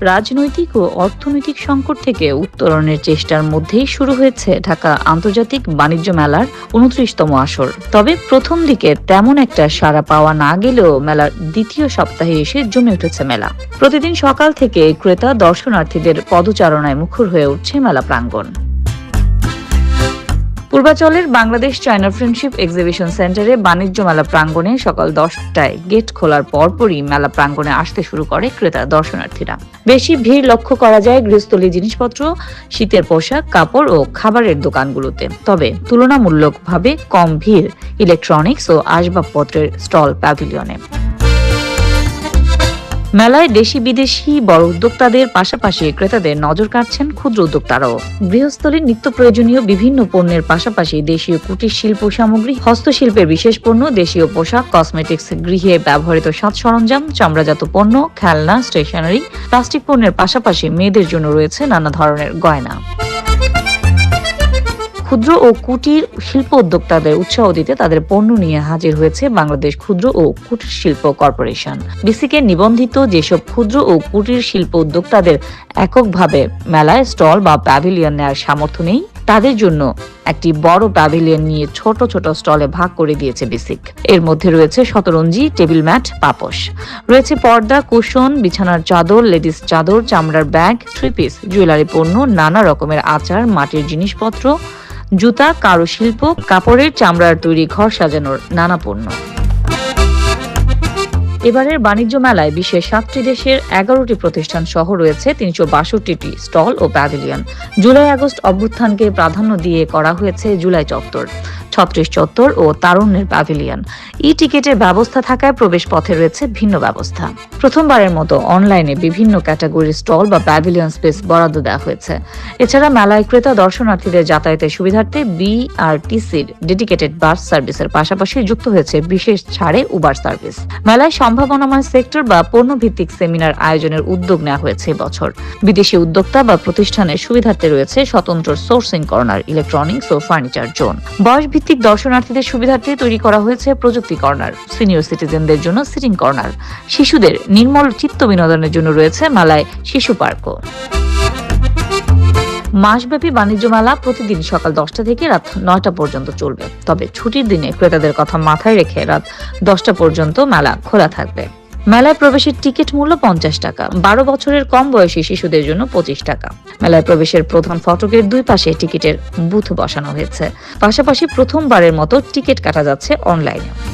রাজনৈতিক ও অর্থনৈতিক সংকট থেকে উত্তরণের চেষ্টার মধ্যেই শুরু হয়েছে ঢাকা আন্তর্জাতিক বাণিজ্য মেলার উনত্রিশতম আসর। তবে প্রথম দিকে তেমন একটা সাড়া পাওয়া না গেলেও মেলার দ্বিতীয় সপ্তাহে এসে জমে উঠেছে মেলা। প্রতিদিন সকাল থেকে ক্রেতা দর্শনার্থীদের পদচারণায় মুখর হয়ে উঠছে মেলা প্রাঙ্গণ। পূর্বাচলের বাংলাদেশ চায়না ফ্রেন্ডশিপ এক্সিবিশন সেন্টারে বাণিজ্য মেলা প্রাঙ্গণে সকাল দশটায় গেট খোলার পরপরই মেলা প্রাঙ্গণে আসতে শুরু করে ক্রেতা দর্শনার্থীরা। বেশি ভিড় লক্ষ্য করা যায় গৃহস্থলী জিনিসপত্র, শীতের পোশাক, কাপড় ও খাবারের দোকানগুলোতে। তবে তুলনামূলকভাবে কম ভিড় ইলেকট্রনিক্স ও আসবাবপত্রের স্টল প্যাভিলিয়নে। মেলায় দেশি বিদেশি বড় উদ্যোক্তাদের পাশাপাশি ক্রেতাদের নজর কাটছেন ক্ষুদ্র উদ্যোক্তারাও। গৃহস্থলীর নিত্য প্রয়োজনীয় বিভিন্ন পণ্যের পাশাপাশি দেশীয় কুটির শিল্প সামগ্রী, হস্তশিল্পের বিশেষ পণ্য, দেশীয় পোশাক, কসমেটিক্স গৃহে ব্যবহৃত সাত সরঞ্জাম, চামড়াজাত পণ্য, খেলনা, স্টেশনারি, প্লাস্টিক পণ্যের পাশাপাশি মেয়েদের জন্য রয়েছে নানা ধরনের গয়না। ক্ষুদ্র ও কুটির শিল্প উদ্যোক্তাদের উৎসাহ দিতে তাদের পণ্য নিয়ে হাজির হয়েছে বাংলাদেশ ক্ষুদ্র ও কুটির শিল্প কর্পোরেশন। বিসিকে নিবন্ধিত যেসব ক্ষুদ্র ও কুটির শিল্প উদ্যোক্তাদের এককভাবে মেলায় স্টল বা প্যাভিলিয়ন নেওয়ার সামর্থ্য নেই, তাদের জন্য একটি বড় প্যাভিলিয়ন নিয়ে ছোট ছোট স্টলে ভাগ করে দিয়েছে বিসিক এর মধ্যে রয়েছে শতরঞ্জি, টেবিল ম্যাট, পাপোশ। রয়েছে পর্দা, কুশন, বিছানার চাদর, লেডিস চাদর, চামড়ার ব্যাগ, থ্রি পিস, জুয়েলারি পণ্য, নানা রকমের আচার, মাটির জিনিসপত্র জুতা, কারুশিল্প, কাপড়ের চামড়ার তৈরি ঘর সাজানোর নানা পণ্য। এবারের বাণিজ্য মেলায় বিশ্বের সাতটি দেশের এগারোটি প্রতিষ্ঠান সহ রয়েছে তিনশো বাষট্টিটি স্টল ও প্যাভিলিয়ন। জুলাই আগস্ট অভ্যুত্থানকে প্রাধান্য দিয়ে করা হয়েছে জুলাই চত্বর। ছত্রিশ চত্বর ও তারুণ্যের প্যাভিলিয়ন ই টিকেটের ব্যবস্থা থাকায় প্রবেশ পথে রয়েছে ভিন্ন ব্যবস্থা। প্রথমবারের মতো অনলাইনে বিভিন্ন ক্যাটাগরির স্টল বা প্যাভিলিয়ন স্পেস বরাদ্দ দেওয়া হয়েছে। এছাড়া মেলায় ক্রেতা দর্শনার্থীদের যাতায়াতের সুবিধার্থে বিআরটিসির ডেডিকেটেড বাস সার্ভিসের পাশাপাশি যুক্ত হয়েছে বিশেষ ছাড়ে উবার সার্ভিস মেলায় সম্ভাবনাময় সেক্টর বা পণ্য ভিত্তিক সেমিনার আয়োজনের উদ্যোগ নেওয়া হয়েছে বছর বিদেশি উদ্যোক্তা বা প্রতিষ্ঠানের সুবিধার্থে রয়েছে স্বতন্ত্র সোর্সিং কর্নার ইলেকট্রনিক্স ও ফার্নিচার জোন বয়স ভিত্তিক দর্শনার্থীদের সুবিধার্থে তৈরি করা হয়েছে প্রযুক্তি কর্নার। সিনিয়র সিটিজেনদের জন্য সিটিং কর্নার। শিশুদের নির্মল চিত্ত বিনোদনের জন্য রয়েছে মেলায় শিশু পার্কও। মাসব্যাপী বাণিজ্য মেলা প্রতিদিন সকাল দশটা থেকে রাত নয়টা পর্যন্ত চলবে। তবে ছুটির দিনে ক্রেতাদের কথা মাথায় রেখে রাত দশটা পর্যন্ত মেলা খোলা থাকবে। মেলায় প্রবেশের টিকিট মূল্য পঞ্চাশ টাকা। বারো বছরের কম বয়সী শিশুদের জন্য পঁচিশ টাকা। মেলায় প্রবেশের প্রধান ফটকের দুই পাশে টিকিটের বুথ বসানো হয়েছে। পাশাপাশি প্রথমবারের মতো টিকিট কাটা যাচ্ছে অনলাইনে।